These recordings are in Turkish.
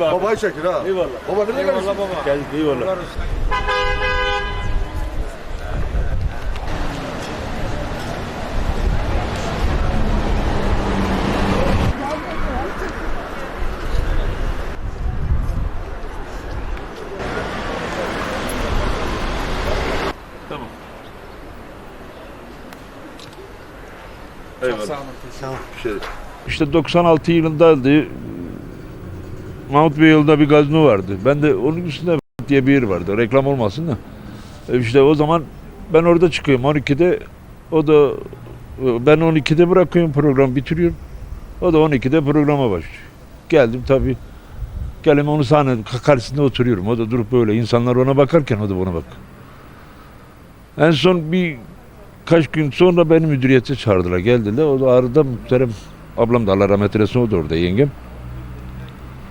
be abi. Babayı çekin ha. Eyvallah. Baba nereye Eyvallah baba. Geldik eyvallah. Tamam. Eyvallah. Bir şey. İşte 96 yılındaydı. Mahmut Bey yolunda bir gazino vardı. Ben de onun üstünde diye bir yer vardı. Reklam olmasın da. E İşte o zaman ben orada çıkıyorum 12'de. O da ben 12'de bırakıyorum programı bitiriyorum. O da 12'de programa başlıyor. Geldim tabii. Geldim onu sahne karşısında oturuyorum. O da durup böyle insanlar ona bakarken o da bana bak. En son bir kaç gün sonra beni müdüriyete çağırdılar. Geldiler. O da arada muhterem ablam da Allah rahmet eylesin o da orada yengem.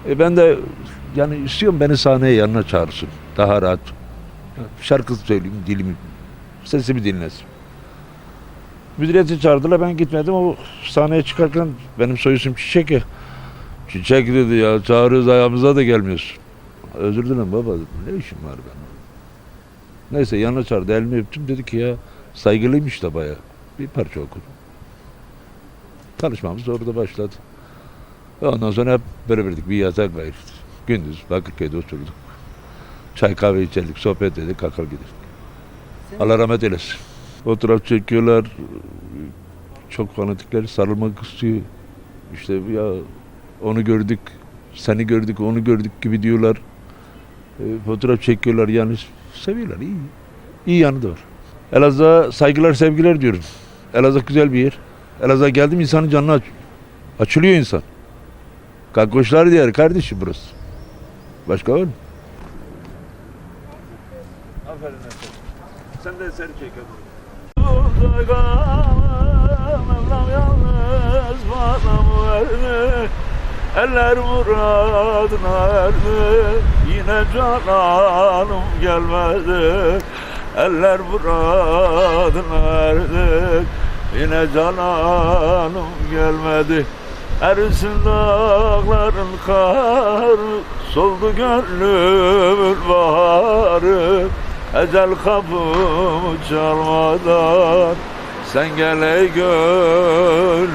E ben de yani istiyorum beni sahneye yanına çağırsın. Daha rahat. Şarkı söyleyeyim dilimi. Sesimi dinlesin. Müdüriyete çağırdılar ben gitmedim. O sahneye çıkarken benim soy isim Çiçek ya. Çiçek dedi ya çağırıyoruz ayağımıza da gelmiyorsun. Özür dilerim baba dedim. Ne işim var benim? Neyse yanına çağırdı elimi öptüm dedi ki ya saygılıymış da baya. Bir parça okudum. Tanışmamız orada başladı. Ve ondan sonra hep beraberdik bir yatak gayret. Gündüz Bakırköy'de oturduk. Çay kahve içerdik, sohbet ededik, kalkar giderdik. Allah rahmet eylesin. Fotoğraf çekiyorlar. Çok fanatikler sarılmak istiyor. İşte ya onu gördük, seni gördük, onu gördük gibi diyorlar. E, fotoğraf çekiyorlar yani seviyorlar iyi. İyi yanı da var. Elazığ'a saygılar sevgiler diyorum. Elazığ güzel bir yer. Elazığ'a geldim insanın canını aç açılıyor insan. Kakkoşlar diğer kardeşim burası. Başka var mı? Aferin Sen de eseri çek Eller muradına erdi Yine cananım gelmedi. Eller muradına erdi Yine cananım gelmedi Erisin dağların karı Soldu gönlümün baharı. Ecel kapımı çalmadan Sen gel ey gönlümün